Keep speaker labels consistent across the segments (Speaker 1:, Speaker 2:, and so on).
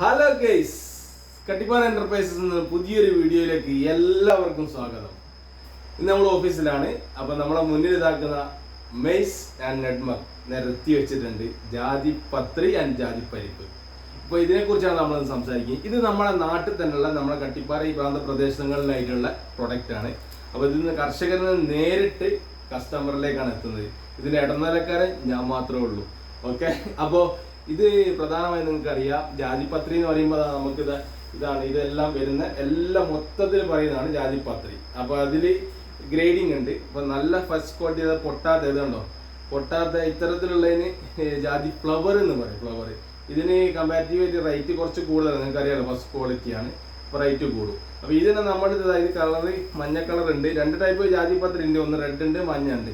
Speaker 1: hello guys Kattippara enterprises എന്ന പുതിയൊരു വീഡിയോയിലേക്ക് എല്ലാവർക്കും സ്വാഗതം ഇന്ന് നമ്മൾ ഓഫീസിലാണ് അപ്പം നമ്മളെ മുന്നിൽ ഇതാക്കുന്ന മെയ്സ് ആൻഡ് നെഡ്മ നിരത്തി വെച്ചിട്ടുണ്ട് ജാതി പത്രി ആൻഡ് ജാതി പരിപ്പ് ഇപ്പോൾ ഇതിനെക്കുറിച്ചാണ് നമ്മൾ സംസാരിക്കുന്നത് ഇത് നമ്മുടെ നാട്ടിൽ തന്നെയുള്ള നമ്മുടെ കട്ടിപ്പാറ ഈ പ്രാന്ത പ്രദേശങ്ങളിലായിട്ടുള്ള പ്രൊഡക്റ്റാണ് അപ്പോൾ ഇതിൽ നിന്ന് കർഷകരിൽ നിന്ന് നേരിട്ട് കസ്റ്റമറിലേക്കാണ് എത്തുന്നത് ഇതിൻ്റെ ഇടനിലക്കാരൻ ഞാൻ മാത്രമേ ഉള്ളൂ ഓക്കെ അപ്പോൾ ഇത് പ്രധാനമായി നിങ്ങൾക്ക് അറിയാം ജാതിപത്രി എന്ന് പറയുമ്പോൾ നമുക്ക് ഇത് ഇതാണ് ഇതെല്ലാം വരുന്ന എല്ലാം മൊത്തത്തിൽ പറയുന്നതാണ് ജാതിപത്രി അപ്പോൾ അതിൽ ഗ്രേഡിംഗ് ഉണ്ട് അപ്പോൾ നല്ല ഫസ്റ്റ് ക്വാളിറ്റി അത് പൊട്ടാത്ത ഇതുണ്ടോ പൊട്ടാത്ത ഇത്തരത്തിലുള്ളതിന് ജാതി ഫ്ലവർ എന്ന് പറയും ഫ്ലവർ ഇതിന് കമ്പാരിറ്റീവായിട്ട് റേറ്റ് കുറച്ച് കൂടുതലാണ് നിങ്ങൾക്ക് അറിയാമല്ലോ ഫസ്റ്റ് ക്വാളിറ്റിയാണ് അപ്പോൾ റേറ്റ് കൂടും അപ്പോൾ ഇതിന് നമ്മൾ അതായത് കളർ മഞ്ഞ കളർ ഉണ്ട് രണ്ട് ടൈപ്പ് ജാതിപത്രി ഉണ്ട് ഒന്ന് റെഡ് ഉണ്ട് മഞ്ഞ ഉണ്ട്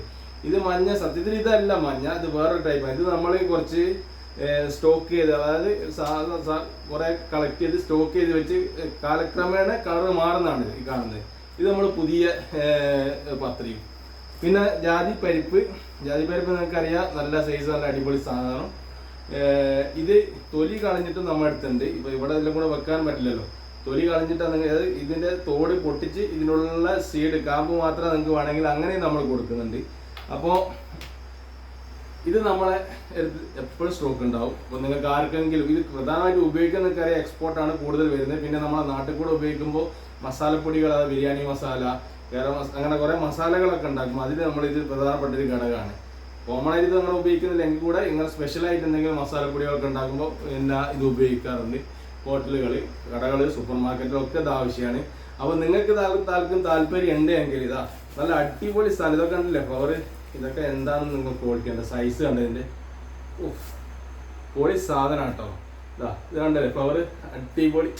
Speaker 1: ഇത് മഞ്ഞ സത്യത്തിൽ ഇതല്ല മഞ്ഞ ഇത് വേറൊരു ടൈപ്പാണ് ഇത് നമ്മൾ കുറച്ച് സ്റ്റോക്ക് ചെയ്ത് അതായത് സാധാരണ കുറെ കളക്ട് ചെയ്ത് സ്റ്റോക്ക് ചെയ്ത് വെച്ച് കാലക്രമേണ കളർ മാറുന്നതാണ് ഈ കാണുന്നത് ഇത് നമ്മൾ പുതിയ പത്രിയും പിന്നെ ജാതി പരിപ്പ് ജാതി പരിപ്പ് നിങ്ങൾക്കറിയാം നല്ല സൈസ് നല്ല അടിപൊളി സാധനം ഇത് തൊലി കളഞ്ഞിട്ട് നമ്മൾ എടുത്തിട്ടുണ്ട് ഇപ്പൊ ഇവിടെ എല്ലാം കൂടെ വെക്കാൻ പറ്റില്ലല്ലോ തൊലി കളഞ്ഞിട്ടാണ് നിങ്ങൾ ഇതിന്റെ തോട് പൊട്ടിച്ച് ഇതിനുള്ള സീഡ് കാമ്പ് മാത്രം നിങ്ങൾക്ക് വേണമെങ്കിൽ അങ്ങനെയും നമ്മൾ കൊടുക്കുന്നുണ്ട് അപ്പോൾ ഇത് നമ്മളെ എപ്പോഴും സ്റ്റോക്ക് ഉണ്ടാവും അപ്പോൾ നിങ്ങൾക്ക് ആർക്കെങ്കിലും ഇത് പ്രധാനമായിട്ട് ഉപയോഗിക്കുന്ന കറി എക്സ്പോർട്ടാണ് കൂടുതൽ വരുന്നത് പിന്നെ നമ്മളെ നാട്ടിൽ കൂടെ ഉപയോഗിക്കുമ്പോൾ മസാലപ്പൊടികൾ അതായത് ബിരിയാണി മസാല ഗരം അങ്ങനെ കുറേ മസാലകളൊക്കെ ഉണ്ടാക്കും അതിൽ നമ്മൾ ഇത് പ്രധാനപ്പെട്ട ഒരു ഘടകമാണ് കോമൺ ആയിട്ട് നമ്മൾ ഉപയോഗിക്കുന്നില്ലെങ്കിൽ കൂടെ ഇങ്ങനെ സ്പെഷ്യലായിട്ട് എന്തെങ്കിലും മസാലപ്പൊടികളൊക്കെ ഉണ്ടാക്കുമ്പോൾ എല്ലാ ഇത് ഉപയോഗിക്കാറുണ്ട് ഹോട്ടലുകൾ കടകൾ സൂപ്പർ മാർക്കറ്റിലൊക്കെ ഇത് ആവശ്യമാണ് അപ്പോൾ നിങ്ങൾക്ക് താല്പര്യം താല്പര്യം ഉണ്ട് എങ്കിൽ ഇതാ നല്ല അടിപൊളി സ്ഥലം ഇതൊക്കെ ഉണ്ടല്ലേ ഫ്ലവർ ഇതൊക്കെ എന്താണെന്ന് നിങ്ങൾ ക്വാളിറ്റി കണ്ട സൈസ് കണ്ടതിൻ്റെ പൊളി സാധനം കേട്ടോ ഇതാ ഇത് കണ്ടല്ലേ പവർ അടിപൊളി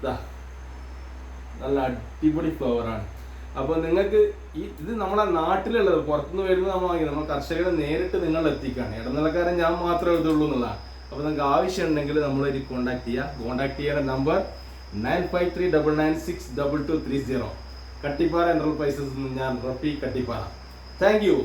Speaker 1: ഇതാ നല്ല അടിപൊളി പവറാണ് അപ്പോൾ നിങ്ങൾക്ക് ഈ ഇത് നമ്മളെ നാട്ടിലുള്ളത് പുറത്തുനിന്ന് വരുമ്പോൾ നമ്മൾ വാങ്ങി നമ്മൾ കർഷകരെ നേരിട്ട് നിങ്ങൾ എത്തിക്കുകയാണ് ഇടനിലക്കാരൻ ഞാൻ മാത്രമേ എഴുതുള്ളൂ എന്നുള്ളതാണ് അപ്പോൾ നിങ്ങൾക്ക് ആവശ്യമുണ്ടെങ്കിൽ നമ്മളൊരു കോണ്ടാക്ട് ചെയ്യുക കോണ്ടാക്ട് ചെയ്യേണ്ട number nine five three double nine six double two three zero Kattippara enterprises നിന്ന് ഞാൻ റഫി കട്ടിപ്പാറ താങ്ക് യു